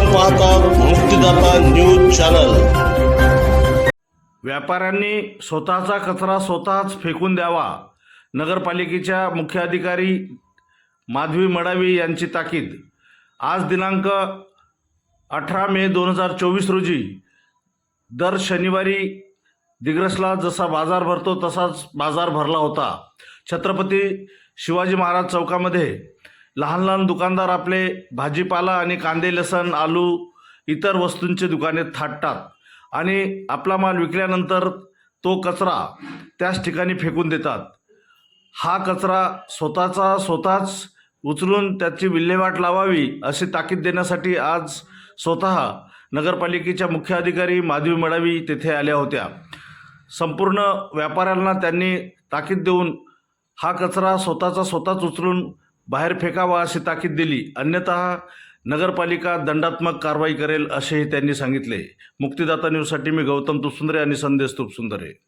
आपण पाहतात मुक्तीदाता news channel. व्यापाऱ्यांनी स्वतःचा कचरा स्वतःच फेकून द्यावा. नगरपालिकेच्या मुख्याधिकारी माधवी मडावी यांची ताकीद. आज दिनांक अठरा मे दोन हजार चोवीस रोजी. दर शनिवारी दिग्रसला जसा बाजार भरतो तसाच बाजार भरला होता. छत्रपती शिवाजी महाराज चौकामध्ये लहान लहान दुकानदार आपले भाजीपाला आणि कांदे लसण आलू इतर वस्तूंचे दुकाने थाटतात. आणि आपला माल विकल्यानंतर तो कचरा त्याच ठिकाणी फेकून देतात. हा कचरा स्वतःचा स्वतःच उचलून त्याची विल्हेवाट लावावी अशी ताकीद देण्यासाठी आज स्वतः नगरपालिकेच्या मुख्य अधिकारी माधवी मडावी तेथे आल्या होत्या. संपूर्ण व्यापाऱ्यांना त्यांनी ताकीद देऊन हा कचरा स्वतःचा स्वतःच उचलून बाहेर फेकावा अशी ताकीद दिली. अन्यथा नगरपालिका दंडात्मक कारवाई करेल असेही त्यांनी सांगितले. मुक्तिदाता न्यूजसाठी मी गौतम तुपसुंदरे आणि संदेश तुपसुंदरे.